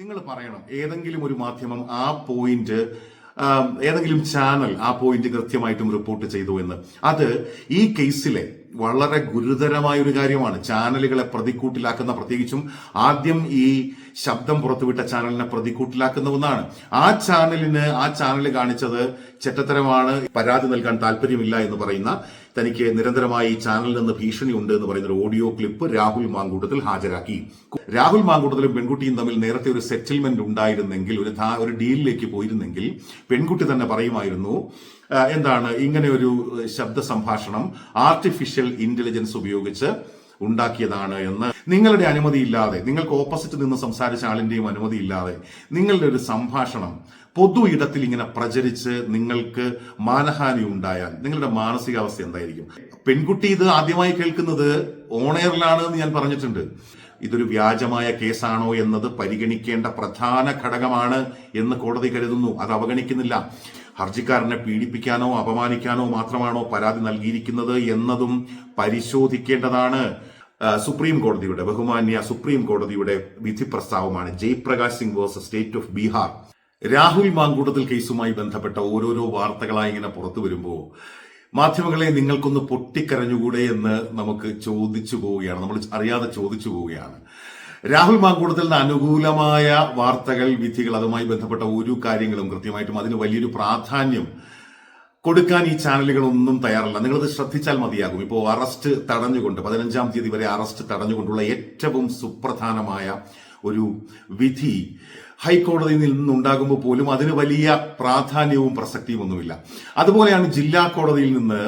നിങ്ങൾ പറയണം. ഏതെങ്കിലും ഒരു മാധ്യമം ആ പോയിന്റ് ഏതെങ്കിലും ചാനൽ ആ പോയിന്റ് കൃത്യമായിട്ടും റിപ്പോർട്ട് ചെയ്തു എന്ന്. അത് ഈ കേസിലെ വളരെ ഗുരുതരമായ ഒരു കാര്യമാണ്. ചാനലുകളെ പ്രതിക്കൂട്ടിലാക്കുന്ന പ്രത്യേകിച്ചും ആദ്യം ഈ ശബ്ദം പുറത്തുവിട്ട ചാനലിനെ പ്രതിക്കൂട്ടിലാക്കുന്ന ഒന്നാണ്. ആ ചാനലിന് ആ ചാനൽ കാണിച്ചത് ചെറ്റത്തരമാണ്. പരാതി നൽകാൻ താല്പര്യമില്ല എന്ന് പറയുന്ന തനിക്ക് നിരന്തരമായി ചാനലിൽ നിന്ന് ഭീഷണിയുണ്ട് എന്ന് പറയുന്ന ഒരു ഓഡിയോ ക്ലിപ്പ് രാഹുൽ മാങ്കൂട്ടത്തിൽ ഹാജരാക്കി. രാഹുൽ മാങ്കൂട്ടത്തിലും പെൺകുട്ടിയും തമ്മിൽ നേരത്തെ ഒരു സെറ്റിൽമെന്റ് ഉണ്ടായിരുന്നെങ്കിൽ ഒരു ഒരു ഡീലിലേക്ക് പോയിരുന്നെങ്കിൽ പെൺകുട്ടി തന്നെ പറയുമായിരുന്നു എന്താണ് ഇങ്ങനെ ഒരു ശബ്ദ സംഭാഷണം ആർട്ടിഫിഷ്യൽ ഇന്റലിജൻസ് ഉപയോഗിച്ച് ഉണ്ടാക്കിയതാണ് എന്ന്. നിങ്ങളുടെ അനുമതിയില്ലാതെ നിങ്ങൾക്ക് ഓപ്പോസിറ്റ് നിന്ന് സംസാരിച്ച ആളിന്റെയും അനുമതിയില്ലാതെ നിങ്ങളുടെ ഒരു സംഭാഷണം പൊതു ഇടത്തിൽ ഇങ്ങനെ പ്രചരിച്ച് നിങ്ങൾക്ക് മാനഹാനി ഉണ്ടായാൽ നിങ്ങളുടെ മാനസികാവസ്ഥ എന്തായിരിക്കും? പെൺകുട്ടി ഇത് ആദ്യമായി കേൾക്കുന്നത് ഓണയറിലാണ് എന്ന് ഞാൻ പറഞ്ഞിട്ടുണ്ട്. ഇതൊരു വ്യാജമായ കേസാണോ എന്നത് പരിഗണിക്കേണ്ട പ്രധാന ഘടകമാണ് എന്ന് കോടതി കരുതുന്നു. അത് അവഗണിക്കുന്നില്ല. ഹർജിക്കാരനെ പീഡിപ്പിക്കാനോ അപമാനിക്കാനോ മാത്രമാണോ പരാതി നൽകിയിരിക്കുന്നത് എന്നതും പരിശോധിക്കേണ്ടതാണ്. സുപ്രീം കോടതിയുടെ ബഹുമാന്യ സുപ്രീം കോടതിയുടെ വിധി പ്രസ്താവമാണ് Jayprakash Singh versus state of Bihar. Rahul Mankoottathil കേസുമായി ബന്ധപ്പെട്ട ഓരോരോ വാർത്തകളായി ഇങ്ങനെ പുറത്തു വരുമ്പോൾ മാധ്യമങ്ങളെ നിങ്ങൾക്കൊന്ന് പൊട്ടിക്കരഞ്ഞുകൂടെ എന്ന് നമുക്ക് ചോദിച്ചു പോവുകയാണ്. നമ്മൾ അറിയാതെ ചോദിച്ചു പോവുകയാണ്. രാഹുൽ മാങ്കൂട്ടത്തിന് അനുകൂലമായ വാർത്തകൾ വിധികൾ അതുമായി ബന്ധപ്പെട്ട ഒരു കാര്യങ്ങളും കൃത്യമായിട്ടും അതിന് വലിയൊരു പ്രാധാന്യം കൊടുക്കാൻ ഈ ചാനലുകളൊന്നും തയ്യാറല്ല. നിങ്ങളത് ശ്രദ്ധിച്ചാൽ മതിയാകും. ഇപ്പോൾ അറസ്റ്റ് തടഞ്ഞുകൊണ്ട് പതിനഞ്ചാം തീയതി വരെ അറസ്റ്റ് തടഞ്ഞുകൊണ്ടുള്ള ഏറ്റവും സുപ്രധാനമായ ഒരു വിധി ഹൈക്കോടതിയിൽ നിന്നുണ്ടാകുമ്പോൾ പോലും അതിന് വലിയ പ്രാധാന്യവും പ്രസക്തിയും ഒന്നുമില്ല അതുപോലെയാണ് ജില്ലാ കോടതിയിൽ നിന്ന്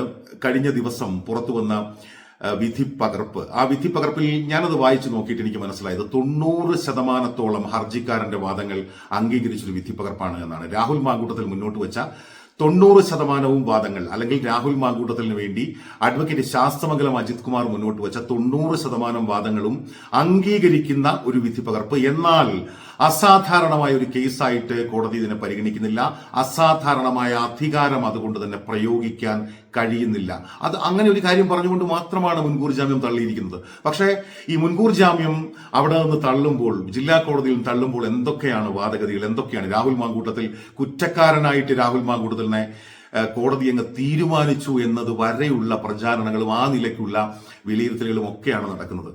കഴിഞ്ഞ ദിവസം പുറത്തു വന്ന വിധി പകർപ്പ് ആ വിധി പകർപ്പിൽ ഞാനത് വായിച്ചു നോക്കിയിട്ട് എനിക്ക് മനസ്സിലായത് തൊണ്ണൂറ് ശതമാനത്തോളം ഹർജിക്കാരന്റെ വാദങ്ങൾ അംഗീകരിച്ചൊരു വിധി പകർപ്പാണ് എന്നാണ്. രാഹുൽ മാങ്കൂട്ടത്തിൽ മുന്നോട്ട് വെച്ച തൊണ്ണൂറ് ശതമാനവും വാദങ്ങൾ അല്ലെങ്കിൽ രാഹുൽ മാങ്കൂട്ടത്തിന് വേണ്ടി അഡ്വക്കേറ്റ് ശാസ്ത്രമംഗലം അജിത് കുമാർ മുന്നോട്ട് വെച്ച തൊണ്ണൂറ് ശതമാനം വാദങ്ങളും അംഗീകരിക്കുന്ന ഒരു വിധി പകർപ്പ് എന്നാൽ അസാധാരണമായ ഒരു കേസായിട്ട് കോടതി ഇതിനെ പരിഗണിക്കുന്നില്ല. അസാധാരണമായ അധികാരം അതുകൊണ്ട് തന്നെ പ്രയോഗിക്കാൻ കഴിയുന്നില്ല. അത് അങ്ങനെ ഒരു കാര്യം പറഞ്ഞുകൊണ്ട് മാത്രമാണ് മുൻകൂർ ജാമ്യം തള്ളിയിരിക്കുന്നത്. പക്ഷേ ഈ മുൻകൂർ ജാമ്യം അവിടെ നിന്ന് തള്ളുമ്പോൾ ജില്ലാ കോടതിയിൽ തള്ളുമ്പോൾ എന്തൊക്കെയാണ് വാദഗതികൾ? എന്തൊക്കെയാണ് രാഹുൽ മാങ്കൂട്ടത്തിൽ കുറ്റക്കാരനായിട്ട് രാഹുൽ മാങ്കൂട്ടത്തിനെ കോടതി അങ്ങ് തീരുമാനിച്ചു എന്നത് വരെയുള്ള പ്രചാരണങ്ങളും ആ നിലയ്ക്കുള്ള വിലയിരുത്തലുകളും ഒക്കെയാണ് നടക്കുന്നത്.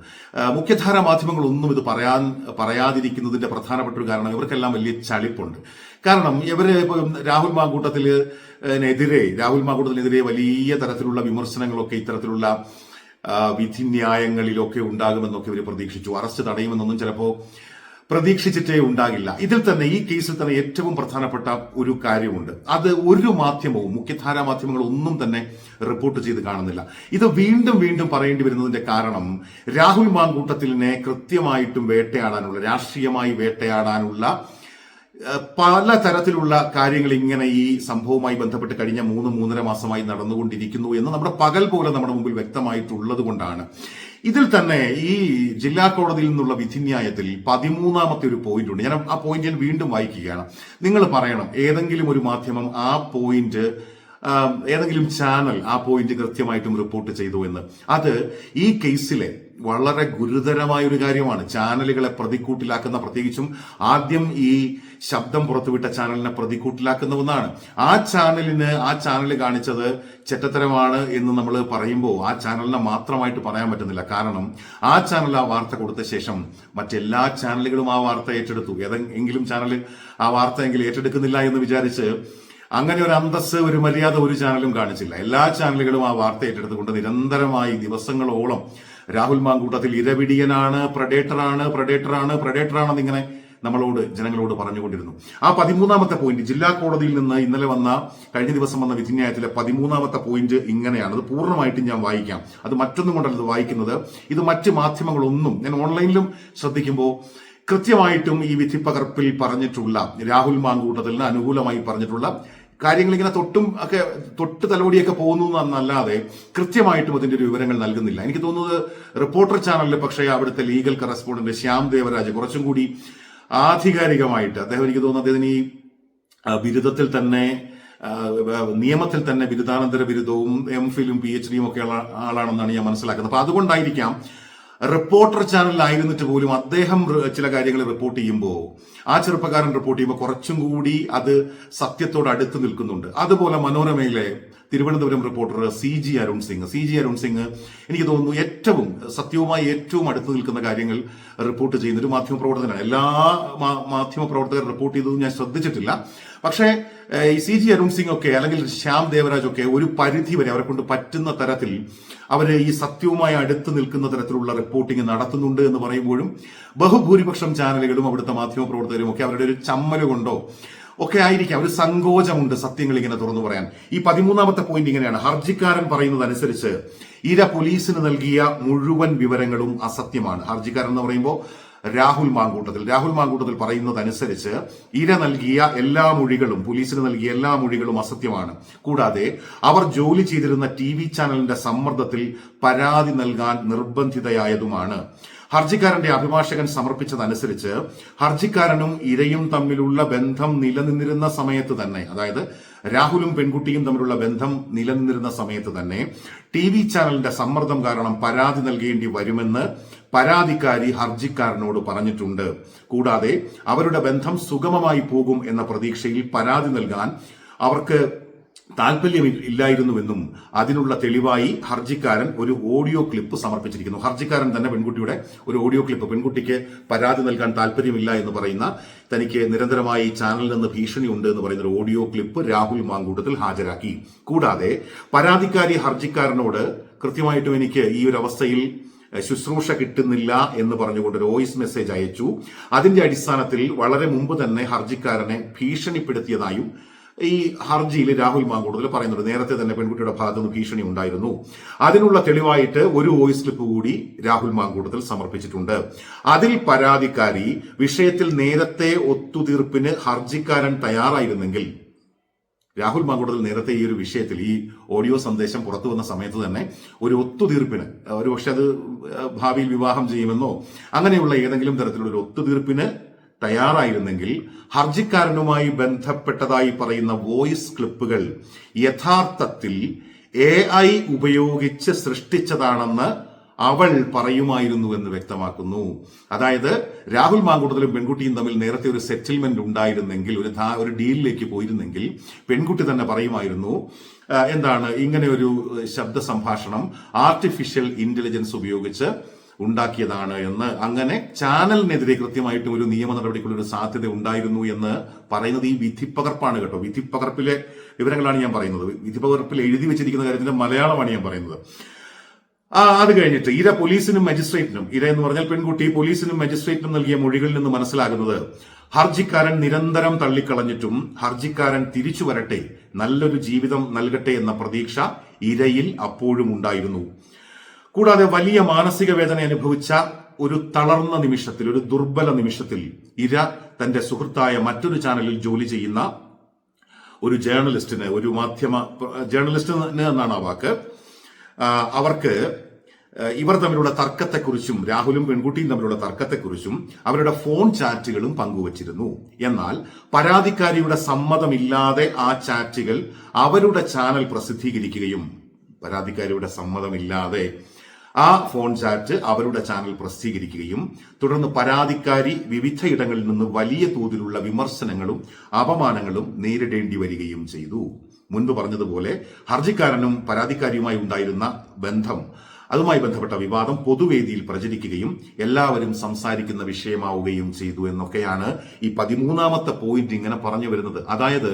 മുഖ്യധാര മാധ്യമങ്ങളൊന്നും ഇത് പറയാൻ പറയാതിരിക്കുന്നതിന്റെ പ്രധാനപ്പെട്ട ഒരു കാരണം ഇവർക്കെല്ലാം വലിയ ചളിപ്പുണ്ട്. കാരണം ഇവർ രാഹുൽ മാങ്കൂട്ടത്തിനെതിരെ രാഹുൽ മാങ്കൂട്ടത്തിനെതിരെ വലിയ തരത്തിലുള്ള വിമർശനങ്ങളൊക്കെ ഇത്തരത്തിലുള്ള വിധിന്യായങ്ങളിലൊക്കെ ഉണ്ടാകുമെന്നൊക്കെ ഇവർ പ്രതീക്ഷിച്ചു. അറസ്റ്റ് തടയുമെന്നൊന്നും ചിലപ്പോ പ്രതീക്ഷിച്ചിട്ടേ ഉണ്ടാകില്ല. ഇതിൽ തന്നെ ഈ കേസിൽ തന്നെ ഏറ്റവും പ്രധാനപ്പെട്ട ഒരു കാര്യമുണ്ട്. അത് ഒരു മാധ്യമവും മുഖ്യധാരാ മാധ്യമങ്ങൾ ഒന്നും തന്നെ റിപ്പോർട്ട് ചെയ്ത് കാണുന്നില്ല. ഇത് വീണ്ടും വീണ്ടും പറയേണ്ടി വരുന്നതിന്റെ കാരണം രാഹുൽ മാങ്കൂട്ടത്തിലിനെ കൃത്യമായിട്ടും വേട്ടയാടാനുള്ള രാഷ്ട്രീയമായി വേട്ടയാടാനുള്ള പല തരത്തിലുള്ള കാര്യങ്ങൾ ഇങ്ങനെ ഈ സംഭവവുമായി ബന്ധപ്പെട്ട് കഴിഞ്ഞ മൂന്ന് മൂന്നര മാസമായി നടന്നുകൊണ്ടിരിക്കുന്നു എന്ന് നമ്മുടെ പകൽ പോലെ നമ്മുടെ മുമ്പിൽ വ്യക്തമായിട്ടുള്ളത് കൊണ്ടാണ്. ഇതിൽ തന്നെ ഈ ജില്ലാ കോടതിയിൽ നിന്നുള്ള വിധിന്യായത്തിൽ പതിമൂന്നാമത്തെ ഒരു പോയിന്റ് ഉണ്ട്. ഞാൻ ആ പോയിന്റ് ഞാൻ വീണ്ടും വായിക്കുകയാണ്. നിങ്ങൾ പറയണം ഏതെങ്കിലും ഒരു മാധ്യമം ആ പോയിന്റ് ഏതെങ്കിലും ചാനൽ ആ പോയിന്റ് കൃത്യമായിട്ടും റിപ്പോർട്ട് ചെയ്തു എന്ന്. അത് ഈ കേസിലെ വളരെ ഗുരുതരമായ ഒരു കാര്യമാണ്. ചാനലുകളെ പ്രതിക്കൂട്ടിലാക്കുന്ന പ്രത്യേകിച്ചും ആദ്യം ഈ ശബ്ദം പുറത്തുവിട്ട ചാനലിനെ പ്രതിക്കൂട്ടിലാക്കുന്ന ഒന്നാണ് ആ ചാനലിന് ആ ചാനൽ കാണിച്ചത് ചെറ്റത്തരമാണ് എന്ന് നമ്മൾ പറയുമ്പോൾ ആ ചാനലിനെ മാത്രമായിട്ട് പറയാൻ പറ്റുന്നില്ല. കാരണം ആ ചാനൽ ആ വാർത്ത കൊടുത്ത ശേഷം മറ്റെല്ലാ ചാനലുകളും ആ വാർത്ത ഏറ്റെടുത്തു. ഏതെങ്കിലും ചാനൽ ആ വാർത്ത എങ്കിലും ഏറ്റെടുക്കുന്നില്ല എന്ന് വിചാരിച്ച് അങ്ങനെ ഒരു അന്തസ് ഒരു മര്യാദ ഒരു ചാനലും കാണിച്ചില്ല. എല്ലാ ചാനലുകളും ആ വാർത്ത ഏറ്റെടുത്തുകൊണ്ട് നിരന്തരമായി ദിവസങ്ങളോളം രാഹുൽ മാങ്കൂട്ടത്തിൽ ഇരവിടിയനാണ് പ്രഡേറ്ററാണ് പ്രഡേറ്ററാണ് പ്രഡേറ്ററാണെന്ന് ഇങ്ങനെ നമ്മളോട് ജനങ്ങളോട് പറഞ്ഞുകൊണ്ടിരുന്നു. ആ പതിമൂന്നാമത്തെ പോയിന്റ് ജില്ലാ കോടതിയിൽ നിന്ന് ഇന്നലെ വന്ന കഴിഞ്ഞ ദിവസം വന്ന വിധിന്യായത്തിലെ പതിമൂന്നാമത്തെ പോയിന്റ് ഇങ്ങനെയാണ്. അത് പൂർണമായിട്ടും ഞാൻ വായിക്കാം. അത് മറ്റൊന്നും കൊണ്ടല്ല ഇത് വായിക്കുന്നത്. ഇത് മറ്റ് മാധ്യമങ്ങളൊന്നും ഞാൻ ഓൺലൈനിലും ശ്രദ്ധിക്കുമ്പോൾ കൃത്യമായിട്ടും ഈ വിധി പകർപ്പിൽ പറഞ്ഞിട്ടുള്ള രാഹുൽ മാങ്കൂട്ടത്തിന് അനുകൂലമായി പറഞ്ഞിട്ടുള്ള കാര്യങ്ങൾ ഇങ്ങനെ തൊട്ടും ഒക്കെ തൊട്ട് തലോടിയൊക്കെ പോകുന്നു എന്നല്ലാതെ കൃത്യമായിട്ടും അതിന്റെ ഒരു വിവരങ്ങൾ നൽകുന്നില്ല. എനിക്ക് തോന്നുന്നത് റിപ്പോർട്ടർ ചാനലിൽ പക്ഷേ അവിടുത്തെ ലീഗൽ കറസ്പോണ്ടന്റ് ശ്യാം ദേവരാജ് കുറച്ചും കൂടി ആധികാരികമായിട്ട് അദ്ദേഹം എനിക്ക് തോന്നുന്നു അദ്ദേഹത്തിന് ഈ ബിരുദത്തിൽ തന്നെ നിയമത്തിൽ തന്നെ ബിരുദാനന്തര ബിരുദവും എം ഫിലും പി എച്ച് ഡിയും ഒക്കെയുള്ള ആളാണെന്നാണ് ഞാൻ മനസ്സിലാക്കുന്നത്. അപ്പൊ അതുകൊണ്ടായിരിക്കാം റിപ്പോർട്ടർ ചാനലിലായിരുന്നിട്ട് പോലും അദ്ദേഹം ചില കാര്യങ്ങൾ റിപ്പോർട്ട് ചെയ്യുമ്പോൾ ആ ചെറുപ്പക്കാരൻ റിപ്പോർട്ട് ചെയ്യുമ്പോൾ കുറച്ചും കൂടി അത് സത്യത്തോട് അടുത്ത് നിൽക്കുന്നുണ്ട്. അതുപോലെ മനോരമയിലെ Thiruvananthapuram reporter C G Arun Singh. C G Arun Singh എനിക്ക് തോന്നുന്നു ഏറ്റവും സത്യവുമായി ഏറ്റവും അടുത്ത് നിൽക്കുന്ന കാര്യങ്ങൾ റിപ്പോർട്ട് ചെയ്യുന്ന ഒരു മാധ്യമപ്രവർത്തകനാണ്. എല്ലാ മാ- മാധ്യമ പ്രവർത്തകർ റിപ്പോർട്ട് ചെയ്തതും ഞാൻ ശ്രദ്ധിച്ചിട്ടില്ല. പക്ഷേ ഈ സി ജി അരുൺ സിംഗ് ഒക്കെ അല്ലെങ്കിൽ ശ്യാം ദേവരാജ് ഒക്കെ ഒരു പരിധി വരെ അവരെ കൊണ്ട് പറ്റുന്ന തരത്തിൽ അവർ ഈ സത്യവുമായി അടുത്ത് നിൽക്കുന്ന തരത്തിലുള്ള റിപ്പോർട്ടിംഗ് നടത്തുന്നുണ്ട് എന്ന് പറയുമ്പോഴും ബഹുഭൂരിപക്ഷം ചാനലുകളും അവിടുത്തെ മാധ്യമ പ്രവർത്തകരും ഒക്കെ അവരുടെ ഒരു ചമ്മൽ കൊണ്ടോ ഒക്കെ ആയിരിക്കാം. ഒരു സങ്കോചമുണ്ട് സത്യങ്ങൾ ഇങ്ങനെ തുറന്നു പറയാൻ. ഈ പതിമൂന്നാമത്തെ പോയിന്റ് ഇങ്ങനെയാണ്. ഹർജിക്കാരൻ പറയുന്നതനുസരിച്ച് ഇര പോലീസിന് നൽകിയ മുഴുവൻ വിവരങ്ങളും അസത്യമാണ്. ഹർജിക്കാരൻ എന്ന് പറയുമ്പോൾ രാഹുൽ മാങ്കൂട്ടത്തിൽ. രാഹുൽ മാങ്കൂട്ടത്തിൽ പറയുന്നതനുസരിച്ച് ഇര നൽകിയ എല്ലാ മൊഴികളും പോലീസിന് നൽകിയ എല്ലാ മൊഴികളും അസത്യമാണ്. കൂടാതെ അവർ ജോലി ചെയ്തിരുന്ന ടി ചാനലിന്റെ സമ്മർദ്ദത്തിൽ പരാതി നൽകാൻ നിർബന്ധിതയായതുമാണ്. ഹർജിക്കാരന്റെ അഭിഭാഷകൻ സമർപ്പിച്ചതനുസരിച്ച് ഹർജിക്കാരനും ഇരയും തമ്മിലുള്ള ബന്ധം നിലനിന്നിരുന്ന സമയത്ത് തന്നെ അതായത് രാഹുലും പെൺകുട്ടിയും തമ്മിലുള്ള ബന്ധം നിലനിന്നിരുന്ന സമയത്ത് തന്നെ ടി വി ചാനലിന്റെ സമ്മർദ്ദം കാരണം പരാതി നൽകേണ്ടി വരുമെന്ന് പരാതിക്കാരി ഹർജിക്കാരനോട് പറഞ്ഞിട്ടുണ്ട്. കൂടാതെ അവരുടെ ബന്ധം സുഗമമായി പോകും എന്ന പ്രതീക്ഷയിൽ പരാതി നൽകാൻ അവർക്ക് താല്പര്യം ഇല്ലായിരുന്നുവെന്നും അതിനുള്ള തെളിവായി ഹർജിക്കാരൻ ഒരു ഓഡിയോ ക്ലിപ്പ് സമർപ്പിച്ചിരിക്കുന്നു. ഹർജിക്കാരൻ തന്നെ പെൺകുട്ടിയുടെ ഒരു ഓഡിയോ ക്ലിപ്പ്. പെൺകുട്ടിക്ക് പരാതി നൽകാൻ താല്പര്യമില്ല എന്ന് പറയുന്ന തനിക്ക് നിരന്തരമായി ചാനലിൽ നിന്ന് ഭീഷണിയുണ്ട് എന്ന് പറയുന്ന ഒരു ഓഡിയോ ക്ലിപ്പ് രാഹുൽ മാങ്കൂട്ടത്തിൽ ഹാജരാക്കി. കൂടാതെ പരാതിക്കാരി ഹർജിക്കാരനോട് കൃത്യമായിട്ടും എനിക്ക് ഈ ഒരു അവസ്ഥയിൽ ശുശ്രൂഷ കിട്ടുന്നില്ല എന്ന് പറഞ്ഞുകൊണ്ട് ഒരു വോയിസ് മെസ്സേജ് അയച്ചു. അതിന്റെ അടിസ്ഥാനത്തിൽ വളരെ മുമ്പ് തന്നെ ഹർജിക്കാരനെ ഭീഷണിപ്പെടുത്തിയതായും ഈ ഹർജിയിൽ രാഹുൽ മാങ്കൂടുതൽ പറയുന്നുണ്ട്. നേരത്തെ തന്നെ പെൺകുട്ടിയുടെ ഭാഗത്തു നിന്ന് ഭീഷണി ഉണ്ടായിരുന്നു. അതിനുള്ള തെളിവായിട്ട് ഒരു വോയിസ് ക്ലിപ്പ് കൂടി രാഹുൽ മാങ്കൂട്ടത്തിൽ സമർപ്പിച്ചിട്ടുണ്ട്. അതിൽ പരാതിക്കാരി വിഷയത്തിൽ നേരത്തെ ഒത്തുതീർപ്പിന് ഹർജിക്കാരൻ തയ്യാറായിരുന്നെങ്കിൽ രാഹുൽ മാങ്കൂടത്തിൽ നേരത്തെ ഈ ഒരു വിഷയത്തിൽ ഈ ഓഡിയോ സന്ദേശം പുറത്തു വന്ന സമയത്ത് തന്നെ ഒരു ഒത്തുതീർപ്പിന് ഒരു പക്ഷെ അത് ഭാവിയിൽ വിവാഹം ചെയ്യുമെന്നോ അങ്ങനെയുള്ള ഏതെങ്കിലും തരത്തിലുള്ള ഒരു ഒത്തുതീർപ്പിന് തയ്യാറായിരുന്നെങ്കിൽ ഹർജിക്കാരനുമായി ബന്ധപ്പെട്ടതായി പറയുന്ന വോയിസ് ക്ലിപ്പുകൾ യഥാർത്ഥത്തിൽ എ ഐ ഉപയോഗിച്ച് സൃഷ്ടിച്ചതാണെന്ന് അവൾ പറയുമായിരുന്നു എന്ന് വ്യക്തമാക്കുന്നു. അതായത് രാഹുൽ മാങ്കൂട്ടത്തിലും പെൺകുട്ടിയും തമ്മിൽ നേരത്തെ ഒരു സെറ്റിൽമെന്റ് ഉണ്ടായിരുന്നെങ്കിൽ ഒരു ഒരു ഡീലിലേക്ക് പോയിരുന്നെങ്കിൽ പെൺകുട്ടി തന്നെ പറയുമായിരുന്നു എന്താണ് ഇങ്ങനെ ഒരു ശബ്ദ സംഭാഷണം ആർട്ടിഫിഷ്യൽ ഇന്റലിജൻസ് ഉപയോഗിച്ച് ഉണ്ടാക്കിയതാണ് എന്ന് അങ്ങനെ ചാനലിനെതിരെ കൃത്യമായിട്ടും ഒരു നിയമ നടപടിക്കുള്ള ഒരു സാധ്യത ഉണ്ടായിരുന്നു എന്ന് പറയുന്നത് ഈ വിധിപ്പകർപ്പാണ് കേട്ടോ. വിധിപ്പകർപ്പിലെ വിവരങ്ങളാണ് ഞാൻ പറയുന്നത്. വിധിപ്പകർപ്പിൽ എഴുതി വെച്ചിരിക്കുന്ന കാര്യത്തിന്റെ മലയാളമാണ് ഞാൻ പറയുന്നത്. ആ അത് കഴിഞ്ഞിട്ട് ഇര പോലീസിനും മജിസ്ട്രേറ്റിനും ഇര എന്ന് പറഞ്ഞാൽ പെൺകുട്ടി പോലീസിനും മജിസ്ട്രേറ്റിനും നൽകിയ മൊഴികളിൽ നിന്ന് മനസ്സിലാകുന്നത് ഹർജിക്കാരൻ നിരന്തരം തള്ളിക്കളഞ്ഞിട്ടും ഹർജിക്കാരൻ തിരിച്ചു വരട്ടെ നല്ലൊരു ജീവിതം നൽകട്ടെ എന്ന പ്രതീക്ഷ ഇരയിൽ അപ്പോഴും ഉണ്ടായിരുന്നു. കൂടാതെ വലിയ മാനസിക വേദന അനുഭവിച്ച ഒരു തളർന്ന നിമിഷത്തിൽ ഒരു ദുർബല നിമിഷത്തിൽ ഇര തന്റെ സുഹൃത്തായ മറ്റൊരു ചാനലിൽ ജോലി ചെയ്യുന്ന ഒരു ജേർണലിസ്റ്റിന് ഒരു മാധ്യമ ജേർണലിസ്റ്റിന് എന്നാണ് ആ വാക്ക്. അവർക്ക് ഇവർ തമ്മിലുള്ള തർക്കത്തെക്കുറിച്ചും രാഹുലും പെൺകുട്ടിയും തമ്മിലുള്ള തർക്കത്തെക്കുറിച്ചും അവരുടെ ഫോൺ ചാറ്റുകളും പങ്കുവച്ചിരുന്നു. എന്നാൽ പരാതിക്കാരിയുടെ സമ്മതമില്ലാതെ ആ ചാറ്റുകൾ അവരുടെ ചാനൽ പ്രസിദ്ധീകരിക്കുകയും പരാതിക്കാരിയുടെ സമ്മതമില്ലാതെ ആ ഫോൺ ചാറ്റ് അവരുടെ ചാനൽ പ്രസിദ്ധീകരിക്കുകയും തുടർന്ന് പരാതിക്കാരി വിവിധയിടങ്ങളിൽ നിന്ന് വലിയ തോതിലുള്ള വിമർശനങ്ങളും അപമാനങ്ങളും നേരിടേണ്ടി വരികയും ചെയ്തു. മുൻപ് പറഞ്ഞതുപോലെ ഹർജിക്കാരനും പരാതിക്കാരിയുമായി ഉണ്ടായിരുന്ന ബന്ധം അതുമായി ബന്ധപ്പെട്ട വിവാദം പൊതുവേദിയിൽ പ്രചരിക്കുകയും എല്ലാവരും സംസാരിക്കുന്ന വിഷയമാവുകയും ചെയ്തു എന്നൊക്കെയാണ് ഈ പതിമൂന്നാമത്തെ പോയിന്റ് ഇങ്ങനെ പറഞ്ഞു വരുന്നത്. അതായത്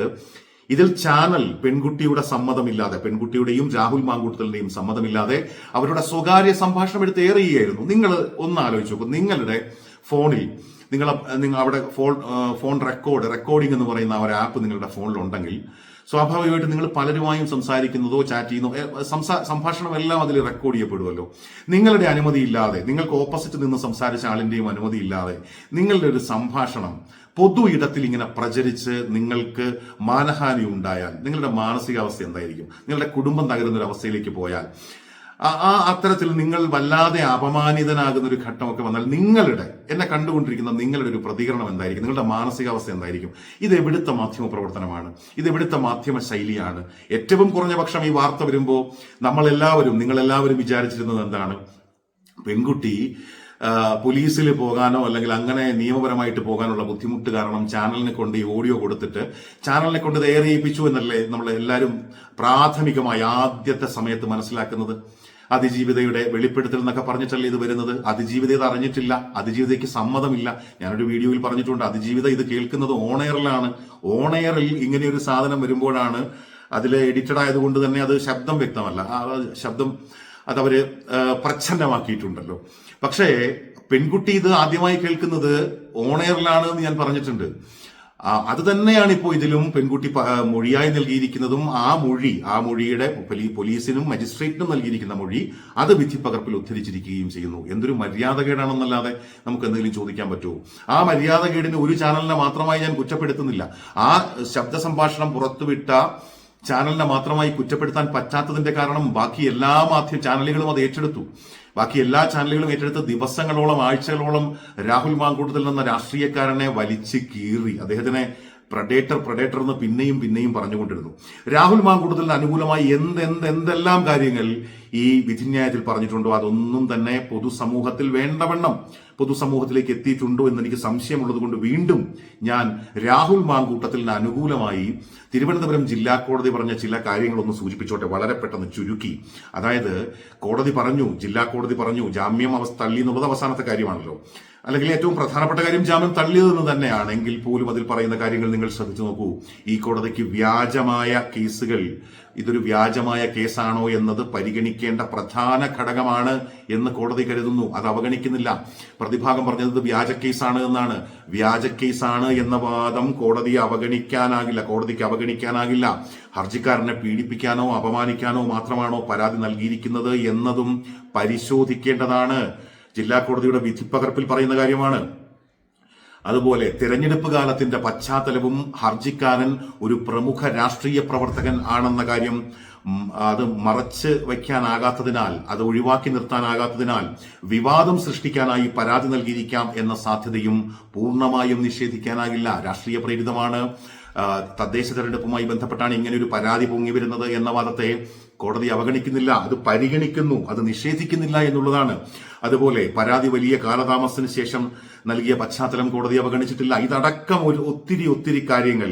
ഇതിൽ ചാനൽ പെൺകുട്ടിയുടെ സമ്മതമില്ലാതെ പെൺകുട്ടിയുടെയും രാഹുൽ മാങ്കൂട്ടത്തിന്റെയും സമ്മതമില്ലാതെ അവരുടെ സ്വകാര്യ സംഭാഷണം എടുത്ത് ഏറിയായിരുന്നു നിങ്ങൾ ഒന്ന് ആലോചിച്ച് നോക്കും. നിങ്ങളുടെ ഫോണിൽ നിങ്ങൾ നിങ്ങൾ അവിടെ ഫോൺ ഫോൺ റെക്കോർഡ് റെക്കോർഡിംഗ് എന്ന് പറയുന്ന ഒരു ആപ്പ് നിങ്ങളുടെ ഫോണിലുണ്ടെങ്കിൽ സ്വാഭാവികമായിട്ട് നിങ്ങൾ പലരുമായും സംസാരിക്കുന്നതോ ചാറ്റ് ചെയ്യുന്നതോ സംസാ സംഭാഷണം എല്ലാം അതിൽ റെക്കോർഡ് ചെയ്യപ്പെടുമല്ലോ. നിങ്ങളുടെ അനുമതി ഇല്ലാതെ നിങ്ങൾക്ക് ഓപ്പോസിറ്റ് നിന്ന് സംസാരിച്ച ആളിന്റെയും അനുമതി ഇല്ലാതെ നിങ്ങളുടെ ഒരു സംഭാഷണം പൊതു ഇടത്തിൽ ഇങ്ങനെ പ്രചരിച്ച് നിങ്ങൾക്ക് മാനഹാനി ഉണ്ടായാൽ നിങ്ങളുടെ മാനസികാവസ്ഥ എന്തായിരിക്കും? നിങ്ങളുടെ കുടുംബം തകരുന്ന ഒരു അവസ്ഥയിലേക്ക് പോയാൽ ആ- അത്തരത്തിൽ നിങ്ങൾ വല്ലാതെ അപമാനിതനാകുന്ന ഒരു ഘട്ടമൊക്കെ വന്നാൽ നിങ്ങളുടെ എന്നെ കണ്ടുകൊണ്ടിരിക്കുന്ന നിങ്ങളുടെ ഒരു പ്രതികരണം എന്തായിരിക്കും? നിങ്ങളുടെ മാനസികാവസ്ഥ എന്തായിരിക്കും? ഇത് എവിടുത്തെ മാധ്യമ പ്രവർത്തനമാണ്? ഇത് എവിടുത്തെ മാധ്യമ ശൈലിയാണ്? ഏറ്റവും കുറഞ്ഞ പക്ഷം ഈ വാർത്ത വരുമ്പോൾ നമ്മളെല്ലാവരും നിങ്ങളെല്ലാവരും വിചാരിച്ചിരുന്നത് എന്താണ്? പെൺകുട്ടി പോലീസിൽ പോകാനോ അല്ലെങ്കിൽ അങ്ങനെ നിയമപരമായിട്ട് പോകാനുള്ള ബുദ്ധിമുട്ട് കാരണം ചാനലിനെ കൊണ്ട് ഈ ഓഡിയോ കൊടുത്തിട്ട് ചാനലിനെ കൊണ്ട് ഇത് എയർ എന്നല്ലേ നമ്മൾ എല്ലാവരും പ്രാഥമികമായി ആദ്യത്തെ സമയത്ത് മനസ്സിലാക്കുന്നത്? അതിജീവിതയുടെ വെളിപ്പെടുത്തൽ എന്നൊക്കെ പറഞ്ഞിട്ടല്ലേ ഇത് വരുന്നത്? അതിജീവിത ഇത് അറിഞ്ഞിട്ടില്ല. അതിജീവിതയ്ക്ക് സമ്മതമില്ല. ഞാനൊരു വീഡിയോയിൽ പറഞ്ഞിട്ടുണ്ട്. അതിജീവിത ഇത് കേൾക്കുന്നത് ഓണെയറിലാണ് ഓണെയറിൽ ഇങ്ങനെ ഒരു സാധനം വരുമ്പോഴാണ് അതിൽ എഡിറ്റഡ് ആയതുകൊണ്ട് തന്നെ അത് ശബ്ദം വ്യക്തമല്ല. ആ ശബ്ദം അതവര് പ്രച്ഛന്നമാക്കിയിട്ടുണ്ടല്ലോ. പക്ഷേ പെൺകുട്ടി ഇത് ആദ്യമായി കേൾക്കുന്നത് ഓണയറിലാണ് എന്ന് ഞാൻ പറഞ്ഞിട്ടുണ്ട്. അത് തന്നെയാണ് ഇപ്പോൾ ഇതിലും പെൺകുട്ടി മൊഴിയായി നൽകിയിരിക്കുന്നതും ആ മൊഴി ആ മൊഴിയുടെ പോലീസിനും മജിസ്ട്രേറ്റിനും നൽകിയിരിക്കുന്ന മൊഴി അത് വിധിപ്പകർപ്പിൽ ഉദ്ധരിച്ചിരിക്കുകയും ചെയ്യുന്നു. എന്തൊരു മര്യാദകേടാണെന്നല്ലാതെ നമുക്ക് എന്തെങ്കിലും ചോദിക്കാൻ പറ്റുമോ? ആ മര്യാദകേടിന് ഒരു ചാനലിനെ മാത്രമായി ഞാൻ കുറ്റപ്പെടുത്തുന്നില്ല. ആ ശബ്ദ സംഭാഷണം പുറത്തുവിട്ട ചാനലിനെ മാത്രമായി കുറ്റപ്പെടുത്താൻ പറ്റാത്തതിന്റെ കാരണം ബാക്കി എല്ലാ മാധ്യമ ചാനലുകളും അത് ഏറ്റെടുത്തു. ബാക്കി എല്ലാ ചാനലുകളും ഏറ്റെടുത്ത് ദിവസങ്ങളോളം ആഴ്ചകളോളം രാഹുൽ മാങ്കൂട്ടത്തിൽ നിന്ന രാഷ്ട്രീയക്കാരനെ വലിച്ചു കീറി. അദ്ദേഹത്തിനെ പ്രഡേറ്റർ പ്രഡേറ്റർ എന്ന് പിന്നെയും പിന്നെയും പറഞ്ഞുകൊണ്ടിരുന്നു. രാഹുൽ മാങ്കൂട്ടത്തിന് അനുകൂലമായി എന്ത് എന്ത് എന്തെല്ലാം കാര്യങ്ങൾ ഈ വിധിന്യായത്തിൽ പറഞ്ഞിട്ടുണ്ടോ? അതൊന്നും തന്നെ പൊതുസമൂഹത്തിൽ വേണ്ടവണ്ണം പൊതുസമൂഹത്തിലേക്ക് എത്തിയിട്ടുണ്ടോ എന്ന് എനിക്ക് സംശയമുള്ളത് കൊണ്ട് വീണ്ടും ഞാൻ രാഹുൽ മാങ്കൂട്ടത്തിന് അനുകൂലമായി തിരുവനന്തപുരം ജില്ലാ കോടതി പറഞ്ഞ ചില കാര്യങ്ങളൊന്ന് സൂചിപ്പിച്ചോട്ടെ. വളരെ പെട്ടെന്ന് ചുരുക്കി. അതായത് കോടതി പറഞ്ഞു ജില്ലാ കോടതി പറഞ്ഞു ജാമ്യം അവസ്ഥ തള്ളി എന്നുള്ളത് അവസാനത്തെ കാര്യമാണല്ലോ. അല്ലെങ്കിൽ ഏറ്റവും പ്രധാനപ്പെട്ട കാര്യം ജാമ്യം തള്ളിയതെന്ന് തന്നെയാണെങ്കിൽ പോലും അതിൽ പറയുന്ന കാര്യങ്ങൾ നിങ്ങൾ ശ്രദ്ധിച്ചു നോക്കൂ. ഈ കോടതിക്ക് വ്യാജമായ കേസുകൾ ഇതൊരു വ്യാജമായ കേസാണോ എന്നത് പരിഗണിക്കേണ്ട പ്രധാന ഘടകമാണ് എന്ന് കോടതി കരുതുന്നു. അത് അവഗണിക്കുന്നില്ല. പ്രതിഭാഗം പറഞ്ഞത് വ്യാജ കേസാണ് എന്നാണ്. വ്യാജ കേസാണ് എന്ന വാദം കോടതിയെ അവഗണിക്കാനാകില്ല. കോടതിക്ക് അവഗണിക്കാനാകില്ല. ഹർജിക്കാരനെ പീഡിപ്പിക്കാനോ അപമാനിക്കാനോ മാത്രമാണോ പരാതി നൽകിയിരിക്കുന്നത് എന്നതും പരിശോധിക്കേണ്ടതാണ്. ജില്ലാ കോടതിയുടെ വിധിപ്പകർപ്പിൽ പറയുന്ന കാര്യമാണ്. അതുപോലെ തിരഞ്ഞെടുപ്പ് കാലത്തിന്റെ പശ്ചാത്തലവും ഹർജിക്കാരൻ ഒരു പ്രമുഖ രാഷ്ട്രീയ പ്രവർത്തകൻ ആണെന്ന കാര്യം അത് മറച്ച് വയ്ക്കാനാകാത്തതിനാൽ അത് ഒഴിവാക്കി നിർത്താനാകാത്തതിനാൽ വിവാദം സൃഷ്ടിക്കാനായി പരാതി നൽകിയിരിക്കാം എന്ന സാധ്യതയും പൂർണമായും നിഷേധിക്കാനാകില്ല. രാഷ്ട്രീയ പ്രേരിതമാണ്. തദ്ദേശ തെരഞ്ഞെടുപ്പുമായി ബന്ധപ്പെട്ടാണ് ഇങ്ങനെ ഒരു പരാതി പൊങ്ങി വരുന്നത് എന്ന വാദത്തെ കോടതി അവഗണിക്കുന്നില്ല അത് പരിഗണിക്കുന്നു അത് നിഷേധിക്കുന്നില്ല എന്നുള്ളതാണ്. അതുപോലെ പരാതി വലിയ കാലതാമസത്തിന് ശേഷം നൽകിയ പശ്ചാത്തലം കോടതി അവഗണിച്ചിട്ടില്ല. ഇതടക്കം ഒരു ഒത്തിരി ഒത്തിരി കാര്യങ്ങൾ.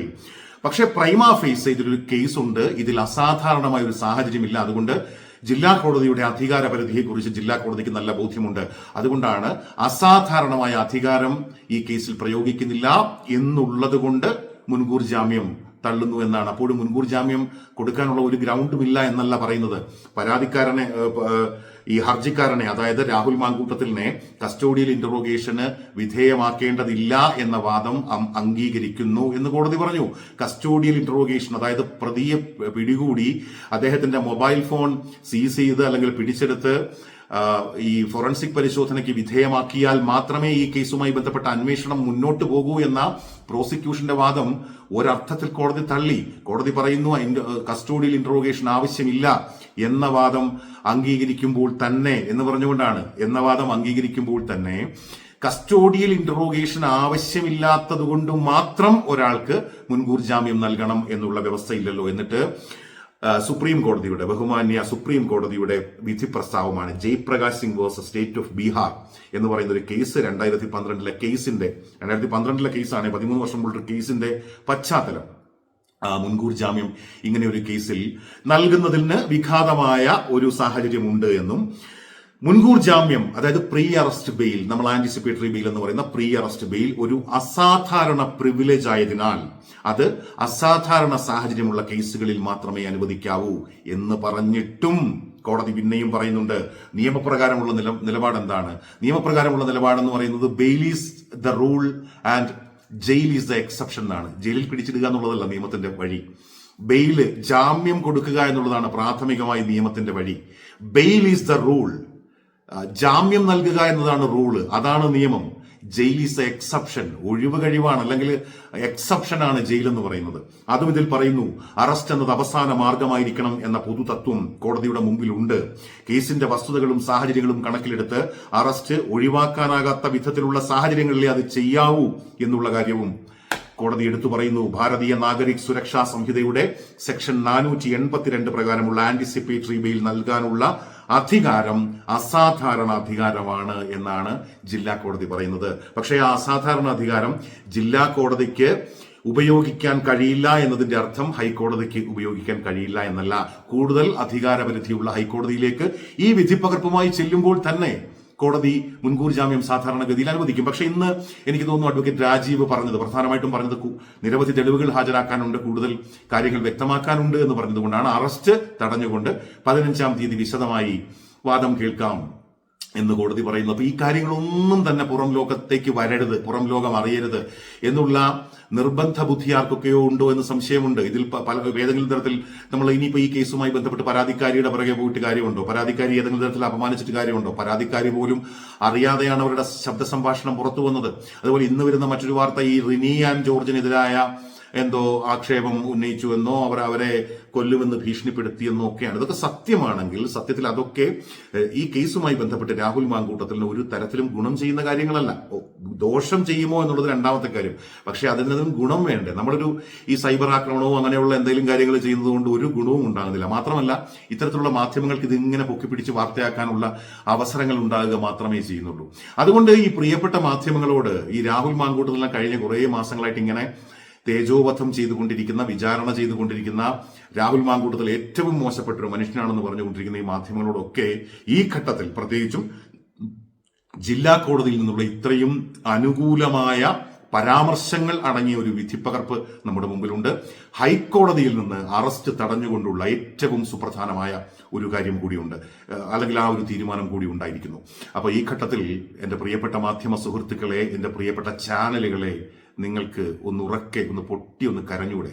പക്ഷേ പ്രൈമ ഫേസ് ഇതിലൊരു കേസുണ്ട്. ഇതിൽ അസാധാരണമായ ഒരു സാഹചര്യമില്ല. അതുകൊണ്ട് ജില്ലാ കോടതിയുടെ അധികാര പരിധിയെക്കുറിച്ച് ജില്ലാ കോടതിക്ക് നല്ല ബോധ്യമുണ്ട്. അതുകൊണ്ടാണ് അസാധാരണമായ അധികാരം ഈ കേസിൽ പ്രയോഗിക്കുന്നില്ല എന്നുള്ളതുകൊണ്ട് മുൻകൂർ ജാമ്യം തള്ളുന്നു എന്നാണ്. അപ്പോഴും മുൻകൂർ ജാമ്യം കൊടുക്കാനുള്ള ഒരു ഗ്രൗണ്ടും ഇല്ല എന്നല്ല പറയുന്നത്. പരാതിക്കാരനെ ഈ ഹർജിക്കാരനെ അതായത് രാഹുൽ മാങ്കൂട്ടത്തിലിനെ കസ്റ്റോഡിയൽ ഇന്ററോഗേഷന് വിധേയമാക്കേണ്ടതില്ല എന്ന വാദം അംഗീകരിക്കുന്നു എന്ന് കോടതി പറഞ്ഞു. കസ്റ്റോഡിയൽ ഇന്ററോഗേഷൻ അതായത് പ്രതിയെ പിടികൂടി അദ്ദേഹത്തിന്റെ മൊബൈൽ ഫോൺ സീസ് ചെയ്ത് അല്ലെങ്കിൽ പിടിച്ചെടുത്ത് ഈ ഫോറൻസിക് പരിശോധനയ്ക്ക് വിധേയമാക്കിയാൽ മാത്രമേ ഈ കേസുമായി ബന്ധപ്പെട്ട അന്വേഷണം മുന്നോട്ട് പോകൂ എന്ന പ്രോസിക്യൂഷന്റെ വാദം ഒരർത്ഥത്തിൽ കോടതി തള്ളി. കോടതി പറയുന്നു കസ്റ്റോഡിയിൽ ഇന്റർവോഗേഷൻ ആവശ്യമില്ല എന്ന വാദം അംഗീകരിക്കുമ്പോൾ തന്നെ എന്ന് പറഞ്ഞുകൊണ്ടാണ് എന്ന വാദം അംഗീകരിക്കുമ്പോൾ തന്നെ കസ്റ്റോഡിയൽ ഇന്ററോഗേഷൻ ആവശ്യമില്ലാത്തതുകൊണ്ട് മാത്രം ഒരാൾക്ക് മുൻകൂർ ജാമ്യം നൽകണം എന്നുള്ള വ്യവസ്ഥയില്ലല്ലോ. എന്നിട്ട് സുപ്രീം കോടതിയുടെ ബഹുമാന്യ സുപ്രീം കോടതിയുടെ വിധി പ്രസ്താവമാണ് Jayprakash Singh versus state of Bihar എന്ന് പറയുന്ന ഒരു കേസ് രണ്ടായിരത്തി പന്ത്രണ്ടിലെ കേസിന്റെ രണ്ടായിരത്തി പന്ത്രണ്ടിലെ കേസാണ് പതിമൂന്ന് വർഷം മുമ്പുള്ള കേസിന്റെ പശ്ചാത്തലം. മുൻകൂർ ജാമ്യം ഇങ്ങനെ ഒരു കേസിൽ നൽകുന്നതിന് വിഘാതമായ ഒരു സാഹചര്യമുണ്ട് എന്നും മുൻകൂർ ജാമ്യം അതായത് പ്രീ അറസ്റ്റ് ബെയിൽ നമ്മൾ ആന്റിസിപ്പേറ്ററി ബെയിൽ എന്ന് പറയുന്ന പ്രീ അറസ്റ്റ് ബെയിൽ ഒരു അസാധാരണ പ്രിവിലേജ് ആയതിനാൽ അത് അസാധാരണ സാഹചര്യമുള്ള കേസുകളിൽ മാത്രമേ അനുവദിക്കാവൂ എന്ന് പറഞ്ഞിട്ടും കോടതി പിന്നെയും പറയുന്നുണ്ട്. നിയമപ്രകാരമുള്ള നില നിലപാട് എന്താണ് നിയമപ്രകാരമുള്ള നിലപാടെന്ന് പറയുന്നത് bail is the rule and jail is the exception എന്നാണ്. ജയിലിൽ പിടിച്ചിടുക എന്നുള്ളതല്ല നിയമത്തിന്റെ വഴി. ബെയിൽ ജാമ്യം കൊടുക്കുക എന്നുള്ളതാണ് പ്രാഥമികമായി നിയമത്തിന്റെ വഴി. ബെയിൽ ഈസ് ദ റൂൾ ജാമ്യം നൽകുക എന്നതാണ് റൂൾ. അതാണ് നിയമം. Jail is a exception. ഒഴിവ് കഴിവാണ് അല്ലെങ്കിൽ എക്സെപ്ഷൻ ആണ് ജയിൽ എന്ന് പറയുന്നത്. അതും ഇതിൽ പറയുന്നു അറസ്റ്റ് എന്നത് അവസാന മാർഗമായിരിക്കണം എന്ന പൊതു തത്വം കോടതിയുടെ മുമ്പിലുണ്ട്. കേസിന്റെ വസ്തുതകളും സാഹചര്യങ്ങളും കണക്കിലെടുത്ത് അറസ്റ്റ് ഒഴിവാക്കാനാകാത്ത വിധത്തിലുള്ള സാഹചര്യങ്ങളിലേ അത് ചെയ്യാവൂ എന്നുള്ള കാര്യവും കോടതി എടുത്തു പറയുന്നു. ഭാരതീയ നാഗരിക് സുരക്ഷാ സംഹിതയുടെ സെക്ഷൻ നാനൂറ്റി എൺപത്തിരണ്ട് പ്രകാരമുള്ള ആന്റിസിപ്പേറ്ററി ബെയിൽ നൽകാനുള്ള അധികാരം അസാധാരണ അധികാരമാണ് എന്നാണ് ജില്ലാ കോടതി പറയുന്നത്. പക്ഷേ ആ അസാധാരണ അധികാരം ജില്ലാ കോടതിക്ക് ഉപയോഗിക്കാൻ കഴിയില്ല എന്നതിന്റെ അർത്ഥം ഹൈക്കോടതിക്ക് ഉപയോഗിക്കാൻ കഴിയില്ല എന്നല്ല. കൂടുതൽ അധികാരപരിധിയുള്ള ഹൈക്കോടതിയിലേക്ക് ഈ വിധിപ്പകർപ്പുമായി ചെല്ലുമ്പോൾ തന്നെ കോടതി മുൻകൂർ ജാമ്യം സാധാരണഗതിയിൽ അനുവദിക്കും. പക്ഷേ ഇന്ന് എനിക്ക് തോന്നുന്നു അഡ്വക്കേറ്റ് രാജീവ് പറഞ്ഞത് പ്രധാനമായിട്ടും പറഞ്ഞത് നിരവധി തെളിവുകൾ ഹാജരാക്കാനുണ്ട് കൂടുതൽ കാര്യങ്ങൾ വ്യക്തമാക്കാനുണ്ട് എന്ന് പറഞ്ഞതുകൊണ്ടാണ് അറസ്റ്റ് തടഞ്ഞുകൊണ്ട് പതിനഞ്ചാം തീയതി വിശദമായി വാദം കേൾക്കാം. എന്ന് കോടതി പറയുന്നു. അപ്പൊ ഈ കാര്യങ്ങളൊന്നും തന്നെ പുറം ലോകത്തേക്ക് വരരുത് പുറം ലോകം അറിയരുത് എന്നുള്ള നിർബന്ധ ബുദ്ധി ആർക്കൊക്കെയോ ഉണ്ടോ എന്ന് സംശയമുണ്ട്. ഇതിൽ പല ഏതെങ്കിലും തരത്തിൽ നമ്മൾ ഇനിയിപ്പോ ഈ കേസുമായി ബന്ധപ്പെട്ട് പരാതിക്കാരിയുടെ പുറകെ പോയിട്ട് കാര്യമുണ്ടോ? പരാതിക്കാരി ഏതെങ്കിലും തരത്തിൽ അപമാനിച്ചിട്ട് കാര്യമുണ്ടോ? പരാതിക്കാരി പോലും അറിയാതെയാണ് അവരുടെ ശബ്ദ സംഭാഷണം പുറത്തു വന്നത്. അതുപോലെ ഇന്ന് വരുന്ന മറ്റൊരു വാർത്ത ഈ റിനി ആൻഡ് ജോർജിനെതിരായ എന്തോ ആക്ഷേപം ഉന്നയിച്ചുവെന്നോ അവർ അവരെ കൊല്ലുമെന്ന് ഭീഷണിപ്പെടുത്തിയെന്നോ ഒക്കെയാണ്. ഇതൊക്കെ സത്യമാണെങ്കിൽ സത്യത്തിൽ അതൊക്കെ ഈ കേസുമായി ബന്ധപ്പെട്ട് രാഹുൽ മാങ്കൂട്ടത്തിന് ഒരു തരത്തിലും ഗുണം ചെയ്യുന്ന കാര്യങ്ങളല്ല. ദോഷം ചെയ്യുമോ എന്നുള്ളത് രണ്ടാമത്തെ കാര്യം. പക്ഷെ അതിനും ഗുണം വേണ്ടേ? നമ്മളൊരു ഈ സൈബർ ആക്രമണവും അങ്ങനെയുള്ള എന്തെങ്കിലും കാര്യങ്ങൾ ചെയ്യുന്നത് ഒരു ഗുണവും ഉണ്ടാകുന്നില്ല. മാത്രമല്ല ഇത്തരത്തിലുള്ള മാധ്യമങ്ങൾക്ക് ഇതിങ്ങനെ പൊക്കിപ്പിടിച്ച് വാർത്തയാക്കാനുള്ള അവസരങ്ങൾ ഉണ്ടാകുക മാത്രമേ ചെയ്യുന്നുള്ളൂ. അതുകൊണ്ട് ഈ പ്രിയപ്പെട്ട മാധ്യമങ്ങളോട് ഈ രാഹുൽ മാങ്കൂട്ടത്തിനെ കഴിഞ്ഞ കുറേ മാസങ്ങളായിട്ട് ഇങ്ങനെ തേജോവധം ചെയ്തുകൊണ്ടിരിക്കുന്ന വിചാരണ ചെയ്തുകൊണ്ടിരിക്കുന്ന രാഹുൽ മാങ്കൂട്ടത്തിൽ ഏറ്റവും മോശപ്പെട്ട ഒരു മനുഷ്യനാണെന്ന് പറഞ്ഞുകൊണ്ടിരിക്കുന്ന ഈ മാധ്യമങ്ങളോടൊക്കെ ഈ ഘട്ടത്തിൽ പ്രത്യേകിച്ചും ജില്ലാ കോടതിയിൽ നിന്നുള്ള ഇത്രയും അനുകൂലമായ പരാമർശങ്ങൾ അടങ്ങിയ ഒരു വിധിപ്പകർപ്പ് നമ്മുടെ മുമ്പിലുണ്ട്. ഹൈക്കോടതിയിൽ നിന്ന് അറസ്റ്റ് തടഞ്ഞുകൊണ്ടുള്ള ഏറ്റവും സുപ്രധാനമായ ഒരു കാര്യം കൂടിയുണ്ട്. അല്ലെങ്കിൽ ആ ഒരു തീരുമാനം കൂടി ഉണ്ടായിരിക്കുന്നു. അപ്പോൾ ഈ ഘട്ടത്തിൽ എന്റെ പ്രിയപ്പെട്ട മാധ്യമ സുഹൃത്തുക്കളെ എന്റെ പ്രിയപ്പെട്ട ചാനലുകളെ നിങ്ങൾക്ക് ഒന്ന് ഉറക്കെ ഒന്ന് പൊട്ടി ഒന്ന് കരഞ്ഞൂടെ.